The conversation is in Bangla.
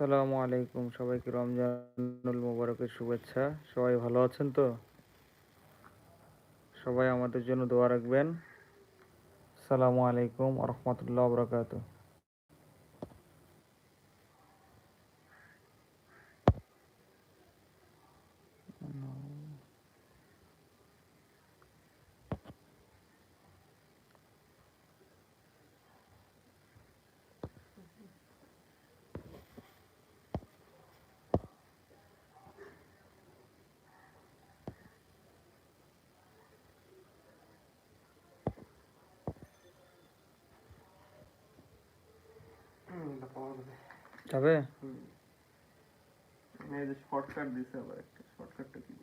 আসসালামু আলাইকুম। সবাইকে রমজানুল মুবারকের শুভেচ্ছা। সবাই ভালো আছেন তো? সবাই আমাদের জন্য দোয়া রাখবেন। আসসালামু আলাইকুম রহমতুল্লাহ বরকাত যাবে এই যে শর্টকাট দিছে আবার একটা শর্টকাটটা কি